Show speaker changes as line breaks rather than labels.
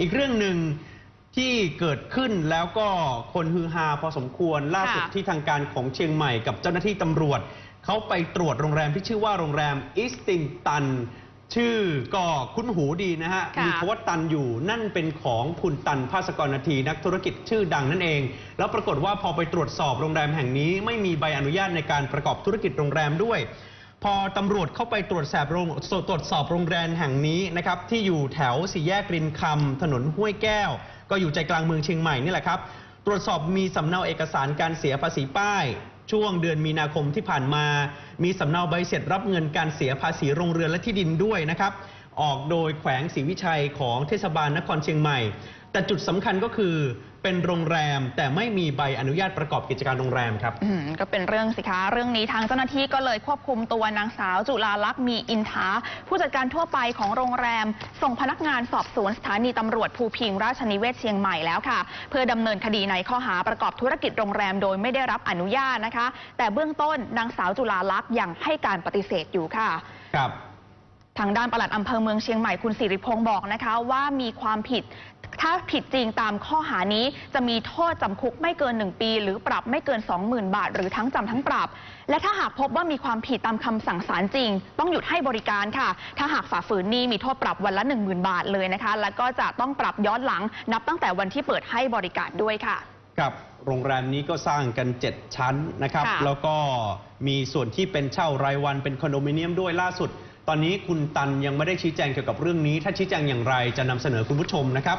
อีกเรื่องหนึ่งที่เกิดขึ้นแล้วก็คนฮือฮาพอสมควรล่าสุด
ค่ะ
ที่ทางการของเชียงใหม่กับเจ้าหน้าที่ตำรวจ เขาไปตรวจโรงแรมที่ชื่อว่าโรงแรมอิสติงตัน ชื่อก็คุ้นหูดีนะฮะ
ค่ะ
มีคำว่าตันอยู่นั่นเป็นของคุณตันภาสกรนาทีนักธุรกิจชื่อดังนั่นเอง แล้วปรากฏว่าพอไปตรวจสอบโรงแรมแห่งนี้ ไม่มีใบอนุญาตในการประกอบธุรกิจโรงแรมด้วย พอตำรวจเข้าไปตรวจสอบโรงตรวจสอบโรงแรมแห่งนี้นะครับที่อยู่แถวสี่แยกรินคำถนนห้วยแก้ว ก็อยู่ใจกลางเมืองเชียงใหม่นี่แหละครับ ตรวจสอบมีสำเนาเอกสารการเสียภาษีป้าย ช่วงเดือนมีนาคมที่ผ่านมา มีสำเนาใบเสร็จรับเงินการเสียภาษีโรงเรือนและที่ดินด้วยนะครับออกโดยแขวงศรีวิชัยของเทศบาลนครเชียงใหม่ แต่จุดสำคัญก็คือเป็นโรงแรมแต่ไม่มีใบอนุญาตประกอบกิจการโรงแรมครับ
อืมก็เป็นเรื่องสิคะ เรื่องนี้ทางเจ้าหน้าที่ก็เลยควบคุมตัวนางสาวจุลาลักษณ์มีอินทาผู้จัดการทั่วไปของโรงแรม ส่งพนักงานสอบสวนสถานีตำรวจภูพิงราชนิเวศเชียงใหม่แล้วค่ะ เพื่อดำเนินคดีในข้อหาประกอบธุรกิจโรงแรมโดยไม่ได้รับอนุญาตนะคะ แต่เบื้องต้นนางสาวจุลาลักษณ์ยังให้การปฏิเสธอยู่ค่ะ
ครับ
ทางด้านปลัดอำเภอเมืองเชียงใหม่คุณสิริพงศ์บอกนะคะว่ามีความผิดถ้าผิดจริงตามข้อหานี้จะมีโทษจำคุกไม่เกิน 1 ปี หรือปรับไม่เกิน 20,000 บาท หรือทั้งจำทั้งปรับ และถ้าหากพบว่ามีความผิดตามคำสั่งศาลจริง ต้องหยุดให้บริการค่ะ ถ้าหากฝ่าฝืนนี่มีโทษปรับวันละ 10,000 บาทเลยนะคะ แล้วก็จะต้องปรับย้อนหลัง นับตั้งแต่วันที่เปิดให้บริการด้วยค่ะ
ครับโรงแรมนี้ก็สร้างกัน 7 ชั้นนะครับ
ค่ะ
แล้วก็มีส่วนที่เป็นเช่ารายวันเป็นคอนโดมิเนียมด้วยล่าสุด ตอนนี้คุณตันยังไม่ได้ชี้แจงเกี่ยวกับเรื่องนี้ ถ้าชี้แจงอย่างไรจะนำเสนอคุณผู้ชมนะครับ